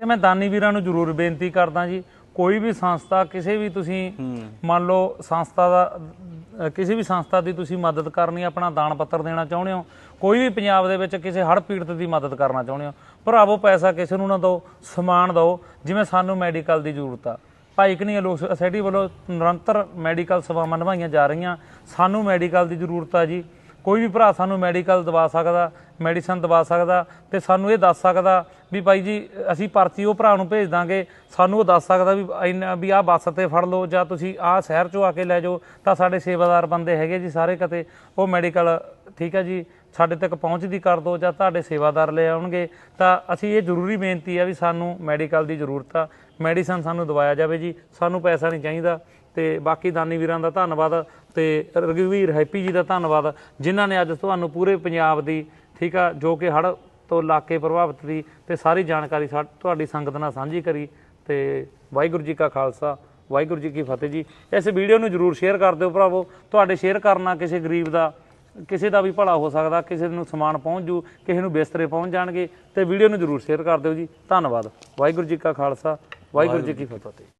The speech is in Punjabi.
ਤੇ ਮੈਂ ਦਾਨੀ ਵੀਰਾਂ ਨੂੰ ਜ਼ਰੂਰ ਬੇਨਤੀ ਕਰਦਾ ਜੀ ਕੋਈ ਵੀ ਸੰਸਥਾ ਕਿਸੇ ਵੀ ਤੁਸੀਂ ਮੰਨ ਲਓ ਸੰਸਥਾ ਦਾ ਕਿਸੇ ਵੀ ਸੰਸਥਾ ਦੀ ਤੁਸੀਂ ਮਦਦ ਕਰਨੀ ਆਪਣਾ ਦਾਨ ਪੱਤਰ ਦੇਣਾ ਚਾਹੁੰਦੇ ਹੋ ਕੋਈ ਵੀ ਪੰਜਾਬ ਦੇ ਵਿੱਚ ਕਿਸੇ ਹੜ੍ਹ ਪੀੜਤ ਦੀ ਮਦਦ ਕਰਨਾ ਚਾਹੁੰਦੇ ਹੋ ਭਰਾਵੋ ਪੈਸਾ ਕਿਸੇ ਨੂੰ ਨਾ ਦਿਓ ਸਮਾਨ ਦਿਓ ਜਿਵੇਂ ਸਾਨੂੰ ਮੈਡੀਕਲ ਦੀ ਜ਼ਰੂਰਤ ਆ। ਭਾਈ ਕਨੀਆ ਲੋਕ ਸੋਸਾਇਟੀ ਵੱਲੋਂ ਨਿਰੰਤਰ ਮੈਡੀਕਲ ਸੇਵਾਵਾਂ ਨਿਭਾਈਆਂ ਜਾ ਰਹੀਆਂ ਸਾਨੂੰ ਮੈਡੀਕਲ ਦੀ ਜ਼ਰੂਰਤ ਆ ਜੀ। ਕੋਈ ਵੀ ਭਰਾ ਸਾਨੂੰ ਮੈਡੀਕਲ ਦਵਾ ਸਕਦਾ ਮੈਡੀਸਨ ਦਵਾ ਸਕਦਾ ਤੇ ਸਾਨੂੰ ਇਹ ਦੱਸ ਸਕਦਾ ਵੀ ਭਾਈ ਜੀ, ਅਸੀਂ ਪਰਚੀ ਉਹ ਭਰਾ ਨੂੰ ਭੇਜ ਦਾਂਗੇ, ਸਾਨੂੰ ਉਹ ਦੱਸ ਸਕਦਾ ਵੀ ਇੰਨਾ, ਵੀ ਆਹ ਬੱਸ ਤੇ ਫੜ ਲਓ ਜਾਂ ਤੁਸੀਂ ਆਹ ਸ਼ਹਿਰ ਚੋਂ ਆ ਕੇ ਲੈ ਜਾਓ, ਤਾਂ ਸਾਡੇ ਸੇਵਾਦਾਰ ਬੰਦੇ ਹੈਗੇ ਜੀ ਸਾਰੇ ਕਿਤੇ, ਉਹ ਮੈਡੀਕਲ ਠੀਕ ਹੈ ਜੀ। ਸਾਡੇ ਤੱਕ ਪਹੁੰਚਦੀ ਕਰ ਦਿਓ ਜਾਂ ਤੁਹਾਡੇ ਸੇਵਾਦਾਰ ਲੈ ਆਉਣਗੇ, ਤਾਂ ਅਸੀਂ ਇਹ ਜ਼ਰੂਰੀ ਬੇਨਤੀ ਆ ਵੀ ਸਾਨੂੰ ਮੈਡੀਕਲ ਦੀ ਜ਼ਰੂਰਤ ਆ। ਮੈਡੀਸਨ ਸਾਨੂੰ ਦਵਾਇਆ ਜਾਵੇ ਜੀ, ਸਾਨੂੰ ਪੈਸਾ ਨਹੀਂ ਚਾਹੀਦਾ। ਤੇ ਬਾਕੀ ਦਾਨੀ ਵੀਰਾਂ ਦਾ ਧੰਨਵਾਦ ਤੇ ਰਘਵੀਰ ਹੈਪੀ ਜੀ ਦਾ ਧੰਨਵਾਦ, ਜਿਨ੍ਹਾਂ ਨੇ ਅੱਜ ਤੁਹਾਨੂੰ ਪੂਰੇ ਪੰਜਾਬ ਦੀ, ਠੀਕ ਆ, ਜੋ ਕਿ ਹੜ੍ਹ ਤੋਂ ਇਲਾਕੇ ਪ੍ਰਭਾਵਿਤ ਦੀ ਤੇ ਸਾਰੀ ਜਾਣਕਾਰੀ ਸਾ- ਤੁਹਾਡੀ ਸੰਗਤ ਨਾਲ ਸਾਂਝੀ ਕਰੀ। ਤੇ ਵਾਹਿਗੁਰੂ ਜੀ ਕਾ ਖਾਲਸਾ, ਵਾਹਿਗੁਰੂ ਜੀ ਕੀ ਫਤਿਹ ਜੀ। ਇਸ ਵੀਡੀਓ ਨੂੰ ਜਰੂਰ ਸ਼ੇਅਰ ਕਰ ਦਿਓ ਭਰਾਵੋ। ਤੁਹਾਡੇ ਸ਼ੇਅਰ ਕਰਨਾ ਕਿਸੇ ਗਰੀਬ ਦਾ ਕਿਸੇ ਦਾ ਵੀ ਭਲਾ ਹੋ ਸਕਦਾ ਕਿਸੇ ਨੂੰ ਸਮਾਨ ਪਹੁੰਚ ਜੂ ਕਿਸੇ ਨੂੰ ਬਿਸਤਰੇ ਪਹੁੰਚ ਜਾਣਗੇ ਤੇ ਵੀਡੀਓ ਨੂੰ ਜਰੂਰ ਸ਼ੇਅਰ ਕਰ ਦਿਓ ਜੀ। ਧੰਨਵਾਦ। ਵਾਹਿਗੁਰੂ ਜੀ ਕਾ ਖਾਲਸਾ ਵਾਹਿਗੁਰੂ ਜੀ ਕੀ ਫਤਿਹ।